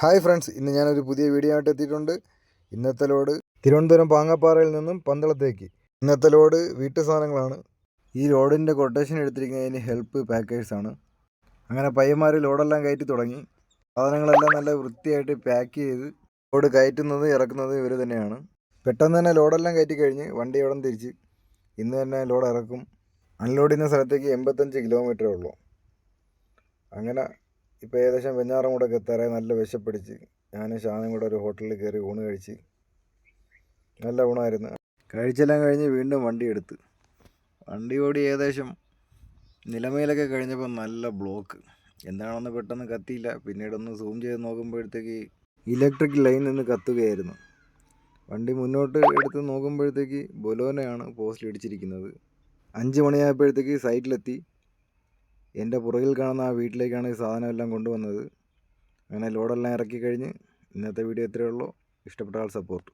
Hi friends ഇന്ന് ഞാനൊരു പുതിയ വീഡിയോ ആയിട്ട് എത്തിയിട്ടുണ്ട്. ഇന്നത്തെ ലോഡ് തിരുവനന്തപുരം പാങ്ങപ്പാറയിൽ നിന്നും പന്തളത്തേക്ക്. ഇന്നത്തെ ലോഡ് വീട്ടു സാധനങ്ങളാണ്. ഈ ലോഡിന്റെ കൊട്ടേഷൻ എടുത്തിരിക്കുന്നതിന് ഹെൽപ്പ് പാക്കേഴ്സാണ് അങ്ങനെ പയ്യന്മാർ ലോഡെല്ലാം കയറ്റി തുടങ്ങി. സാധനങ്ങളെല്ലാം നല്ല വൃത്തിയായിട്ട് പാക്ക് ചെയ്ത് ലോഡ് കയറ്റുന്നത് ഇറക്കുന്നത് ഇവർ തന്നെയാണ്. പെട്ടെന്ന് തന്നെ ലോഡെല്ലാം കയറ്റി കഴിഞ്ഞ് വണ്ടി അവിടെ തിരിച്ച് ഇന്ന് തന്നെ ലോഡ് ഇറക്കും. അൺലോഡ് ചെയ്യുന്ന സ്ഥലത്തേക്ക് എൺപത്തഞ്ച് കിലോമീറ്ററേ ഉള്ളൂ. അങ്ങനെ ഇപ്പോൾ ഏകദേശം വെഞ്ഞാറമൂടൊക്കെ എത്താറായി നല്ല വിശപ്പടിച്ച് ഞാൻ ഷാനും കൂടെ ഒരു ഹോട്ടലിൽ കയറി ഊണ് കഴിച്ച് നല്ല ഊണായിരുന്നു. കഴിച്ചെല്ലാം കഴിഞ്ഞ് വീണ്ടും വണ്ടി എടുത്ത്. വണ്ടി ഓടി ഏകദേശം നിലമയിലൊക്കെ കഴിഞ്ഞപ്പോൾ നല്ല ബ്ലോക്ക് എന്താണെന്ന് പെട്ടെന്ന് കത്തിയില്ല. പിന്നീടൊന്ന് സൂം ചെയ്ത് നോക്കുമ്പോഴത്തേക്ക് ഇലക്ട്രിക് ലൈൻ നിന്ന് കത്തുകയായിരുന്നു. വണ്ടി മുന്നോട്ട് എടുത്ത് നോക്കുമ്പോഴത്തേക്ക് ബൊലോനയാണ് പോസ്റ്റിൽ ഇടിച്ചിരിക്കുന്നത്. അഞ്ച് മണിയായപ്പോഴത്തേക്ക് സൈറ്റിലെത്തി എന്റെ പുറകിൽ കാണുന്ന ആ വീട്ടിലേക്കാണ് ഈ സാധനമെല്ലാം കൊണ്ടുവന്നത്. അങ്ങനെ ലോഡെല്ലാം ഇറക്കി കഴിഞ്ഞ് ഇന്നത്തെ വീഡിയോ ഇത്രയേ ഉള്ളൂ. ഇഷ്ടപ്പെട്ടാൽ സപ്പോർട്ട്